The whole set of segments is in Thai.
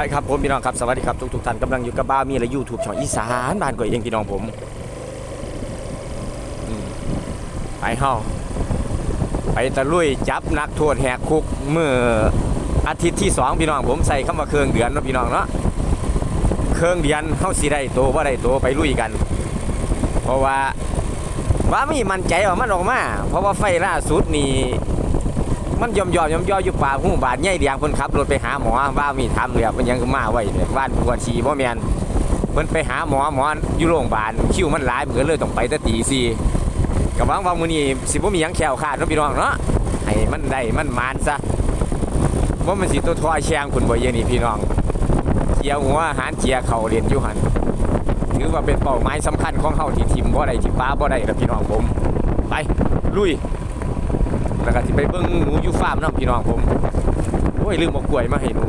ไปครับผมพี่น้องครับสวัสดีครับทุกทุกๆท่านกำลังอยู่กับบ้ามีและยูทูบช่องอีสานบ้านก่อยเองพี่น้องผมไปเฮาไปตะลุยจับนักโทษแหกคุกเมื่ออาทิตย์ที่สองพี่น้องผมใส่คำว่าเครื่องเดือนนะพี่น้องเนาะเครื่องเดือนเฮาสิได้โตว่าได้โตไปลุยกัน เพราะว่าว่ามีมั่นใจว่ามันออกมา เพราะว่าไฟล่าสุดนี่ มันยอมยอมยอมยออยู่ป่าหูบาดใหญ่เดียงเพิ่นขับรถไปหาหมอว่ามีทำเรือเพิ่นยังมาไว้เนี่ยบ้านปวดฉี่บ่แมนเพิ่นไปหาหมอหมออยู่โรงพยาบาลคิวมันหลายเพิ่นเลยต้องไปต่ตีสี่ก็หวังว่ามือนี้สิบ่มียังแขวขาดเนาะพี่น้องเนาะให้มันได้มันมานซะบ่ามันสิตัวทอยแชงคุณบ่เยนี่พี่น้องเจียวหัวหารเจียเข่าเรียนยูหันถือว่าเป็นเป้าหมายสำคัญของเฮาที่ทิมบ่ได้ที่ป้าบ่ได้ล่ะพี่น้องผมไปลุย แล้วก็สิไปเบิ่งหนูอยู่ฟาร์มนาะพี่น้องผมโอ้ยลืมเอากล้วยมาให้หนู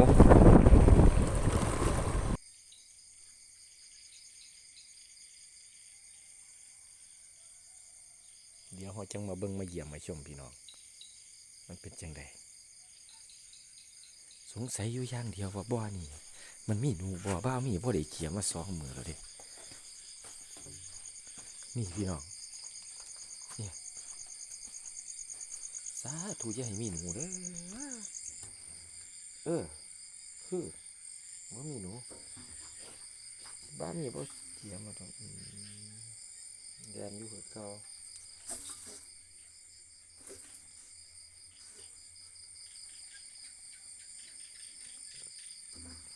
เดี๋ยวเราจังมาเบิ่งมาเยี่ยมมาชมพี่น้อง มันเป็นจังไดสงสัยอยู่อย่างเดียวว่าบ่อนี่มันมีหนูบ่บ้ามีบ่ได้เขียมาสองมือแล้วเด้นี่พี่น้อง สาธุอย่าให้มีหนูเด้อเออ คือว่ามีหนู บ้านมีบ่เทียมาตรงอืมแดนอยู่กับเขา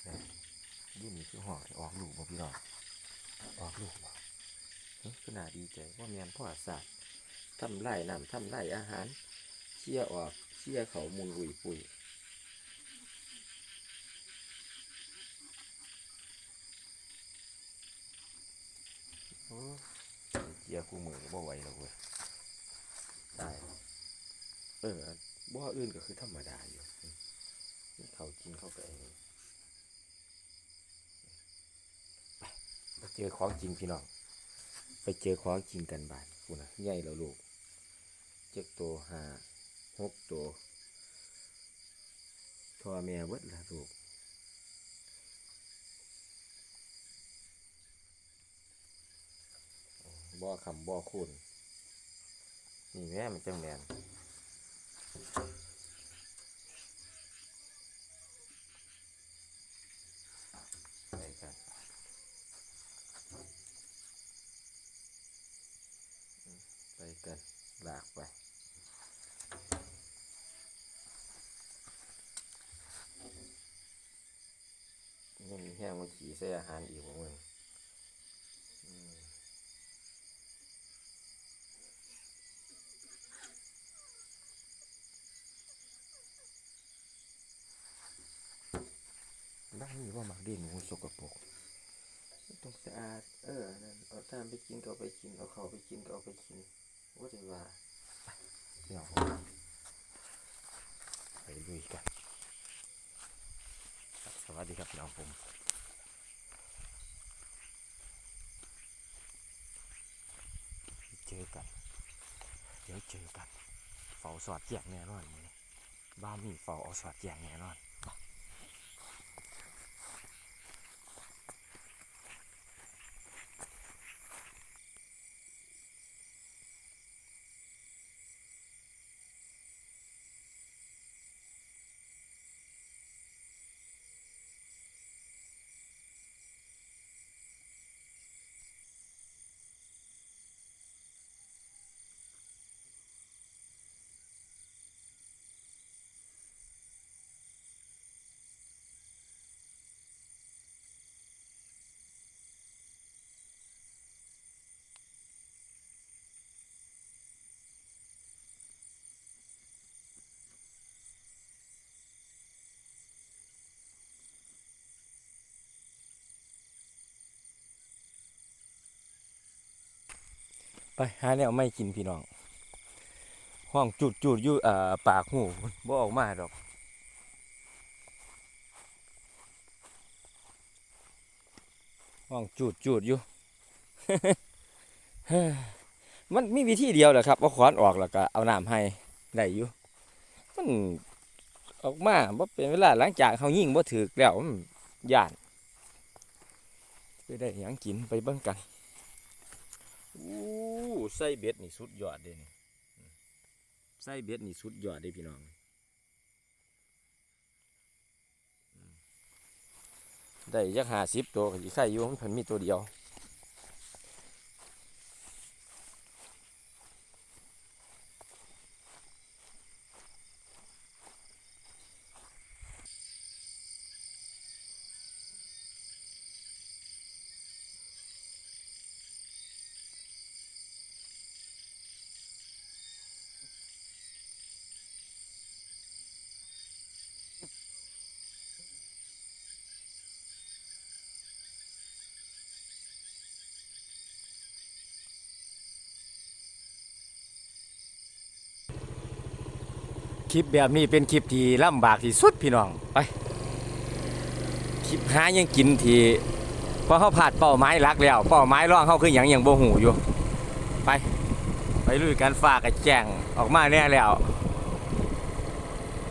เนี่ยอยู่นี่คือหอยออกลูกบ่พี่น้องออกลูกบ่เฮ้ยก็น่าดดีใจว่าแมนพ่อศาสตร์ทำไร่น้ำทำไร่อาหาร เชี่ยออกเชี่ยเขามุนอุยปุยเจียคู่มือบ่ไหวแล้วเว้ยได้เออบ่ออื่นก็คือธรรมดาอยู่นี่เขากินเข้าไปไปไปเจอของจริงพี่น้อง ไปเจอของจริงกันบ้านคุณนะใหญ่แล้วลูกเจ็ดตัวห้า หกตัวพ่อแม่เบิดละลูกบ่อคำบ่อคุณนี่แม่มันจังแมนไปกันไปกันลากไป ยังมีแห้งมาขี่ ใส่อาหารอีกของมึงอืมบ้านนี้ว่ามักเด่นหมูสกปรกต้องสะอาด เออนั่นเอาตามไปกินก็เอาไปกิน เอาเขาไปกินก็เอาไปกินว่าจะว่าไปเดี๋ยวผมไปลุยกันครับสวัสดีครับพี่น้องผม จอกัน เดี๋ยวเจอกันเฝ้าสอดแจกแน่นอนมือบ้านมีเฝ้าเอาสอดแจกแน่นอน ไปหาแนวไม่กินพี่น้อง ห้องจุดจุดอยู่อ่อปากหูบ่ออกมาดอกห้องจูดจูดอยู่ มันมีวิธีเดียวแหละครับเอาขวานออกแล้วก็เอาน้ำให้ได้อยู่ มันออกมาบ่เป็นเวลาหลังจากเขายิ่งบ่ถึกแล้วมันย่านไปได้ยังกินไปเบิ่งกัน อู้ไส้เบ็ดนี่สุดยอดเลยนี่ไส้เบ็ดนี่สุดยอดเลยพี่น้องได้ยักหาสิบตัวกี่ไข่อยู่มันเพิ่นมีตัวเดียว คลิปแบบนี้เป็นคลิปที่ลำบากที่สุดพี่น้องไปคลิปหายังกินที่เพราะเขาผ่านเป้าหมายหลักแล้วเป้าหมายร่องเขาคืออย่างยังบ่หูอยู่ไป ไปลุยกันฝากกับแจ้งออกมาแน่แล้ว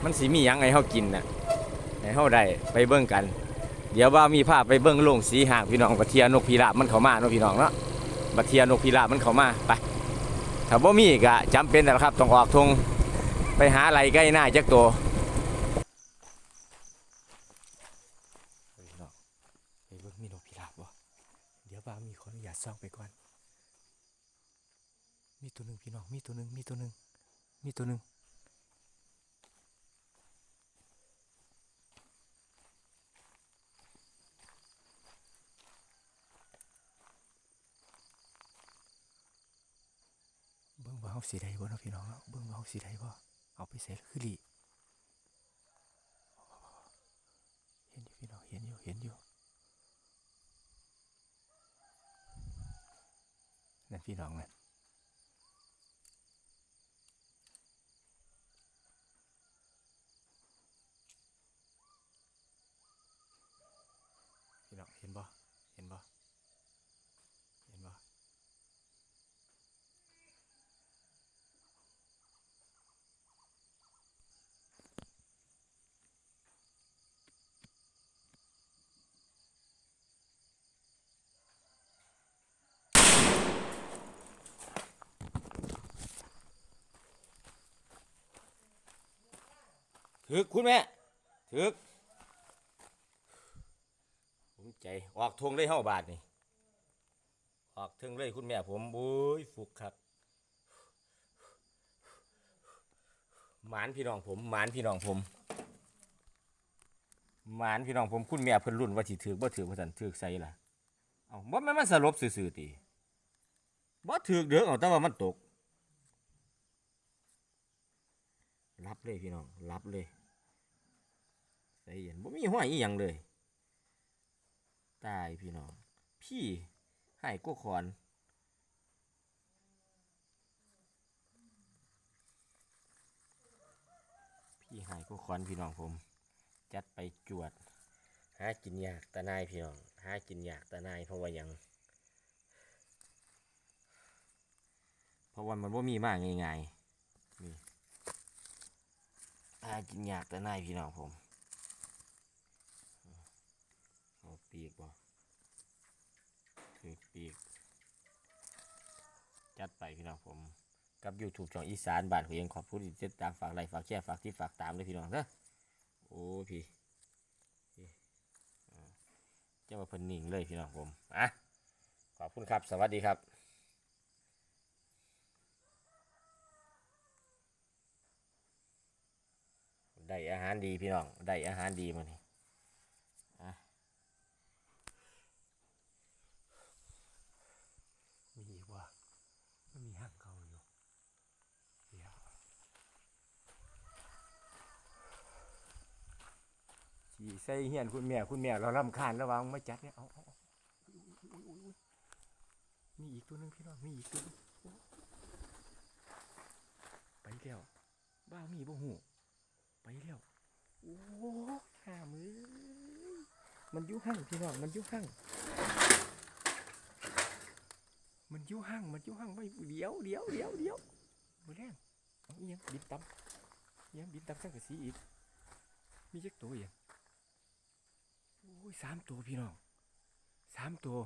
มันสิมีหยังไงเขากินน่ะให้เขาได้ไปเบิ่งกัน เดี๋ยวว่ามีภาพไปเบิ่งลงสีหางพี่น้องบัดเทียนกพิราบมันเข้ามาเนาะพี่น้องเนาะบัดเทียนกพิราบมันเข้ามาไปถ้าบ่มีก็จำเป็นแต่ละครับต้องออกทง ไปหาอะไรใกล้หน้าจักตัวเฮ้ยน้องไปเบิ่งมีนกพิราบบ่เดี๋ยวบ้ามีขออนุญาตซ่องไปก่อน มีตัวหนึ่งพี่น้อง มีตัวหนึ่งมีตัวหนึ่งมีตัวหนึ่งเบิ่งว่าเฮาสิได้บ่เนาะพี่น้องเนาะเบิ่งว่าเฮาสิได้บ่ เอาไปใส่คือหลีเห็นอยู่พี่น้องเห็นอยู่เห็นอยู่นั่นพี่น้องนั่นพี่น้องเห็นบ่เห็นบ่เห็นบ่ ถึกคุณแม่ถึกผมใจออกทงเลยเฮาบาทนี่ออกถึงเลยคุณแม่ผมบุ้ยฟุกครับหมานพี่น้องผมหมานพี่น้องผมหมานพี่น้องผมคุณแม่เพิ่นรุ่นว่าสิถือบ่ถือว่าซั่นถือใส่ล่ะเอาบ่แม่มันสลบซื่อๆติบ่ถือเด้อเอาแต่ว่ามันตกรับเลยพี่น้องรับเลย เย็นบ่มีห้อยอีหยังเลย ตายพี่น้อง พี่ให้กูขอนพี่ให้กูขอนพี่น้องผม จัดไปจวด หากินยากตานายพี่น้อง หากินยากตานายเพราะว่าหยัง เพราะว่ามันว่ามีมากง่ายๆนี่หากินยากแต่นายพี่น้องผมเอา ปีกบ่ถือปีก จัดไปพี่น้องผม กับ YouTube ช่องอีสานบ้านของเองขอบคุณที่ติดตามฝากไลค์ฝากแชร์ฝากที่ฝากตามด้วยพี่น้องเด้อโอ้พี่เจ้ามาเพิ่นนิ่งเลยพี่น้องผมอะขอบคุณครับ สวัสดีครับได้อาหารดีพี่น้อง ได้อาหารดีมานี่อะมีอีกว่าไม่มีห้างเก่าอยู่เดี๋ยวสี ใส่เฮียนคุณแม่คุณแม่เราลำคาญระวังไม่จัดเนี่ยเอาเอาเอามีอีกตัวหนึงพี่น้องมีอีกตัวหนึงไปแล้วบ้ามีบ่หูไปแล้วโอ้ห้ามือมันอยุ่ห่างพี่น้องมันอยุ่ห่างมันอยุ่ห่างมันอยุ่ห่างไม่เดี๋ยวเดี๋ยวเดี๋ยวเดี๋ยวมาแรงเอาอีหยังบินต่ำอีหยังบินต่ำสังกะสีอีกมีจักตัวเอีก โอ้ยสามตัวพี่น้องสามตัว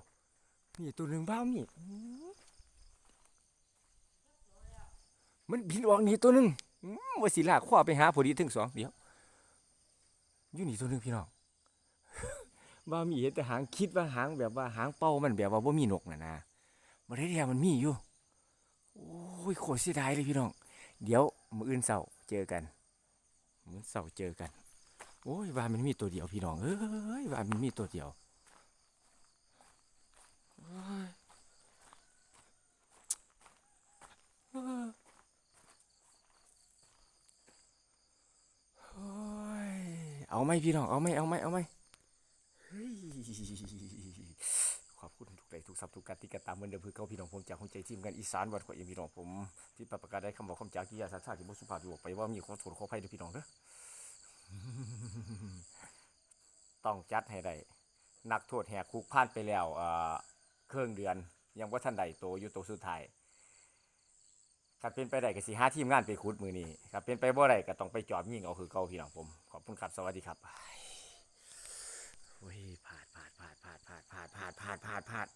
นี่ตัวหนึ่งบ้ามีอื้อมันบินออกนี่ตัวหนึ่งว่าสิลากขว้าไปหาพอดีถึงสองเดี๋ยวอยู่นี่ตัวหนึ่งพี่น้องบ้ามีเห็นแต่หางคิดว่าหางแบบว่าหางเป้ามันแบบว่าบ่มีนกน่ะนะมาได้แท้มันมีอยู่โอ้ยโคตรเสียดายเลยพี่น้อง เดี๋ยวมืออื่นเสาร์เจอกันมื้อเสาร์เจอกัน โอ้ยว่ามันมีตัวเดียวพี่น้องเอ้ยว่ามันมีตัวเดียวโอ้ยเอ้ยเอาไหมพี่น้องเอาไหมเอาไหมเอาไหมเฮ้ยขอบคุณทุกใจทุกสับทุกการติดตามเหมือนเดิมคือเก่าพี่น้องผมจากหัวใจทีมงานอีสานวัดขวายพี่น้องผมที่ประกาศได้คำบอกคำจากกิยาสาชาที่บุสุภาพอยู่ออกไปว่ามีขอโทษขออภัยด้วยพี่น้องเด้อ ต้องจัดให้ได้นักโทษแหกคุกผ่านไปแล้วเออเครื่องเดือน ยังว่าท่านใดโตอยู่โตวสุดท้ายครับเป็นไปได้ก็สิหาทีมงานไปขุดมือนี้ครับเป็นไปบ่ได้ก็ต้องไปจอบยิงเอาคือเก่าพี่น้องผมขอบคุณครับสวัสดีครับโอ้ยพลาดพลาดพลาดพลาดพลาดพลาดพลาดพลาดพลาดพลาด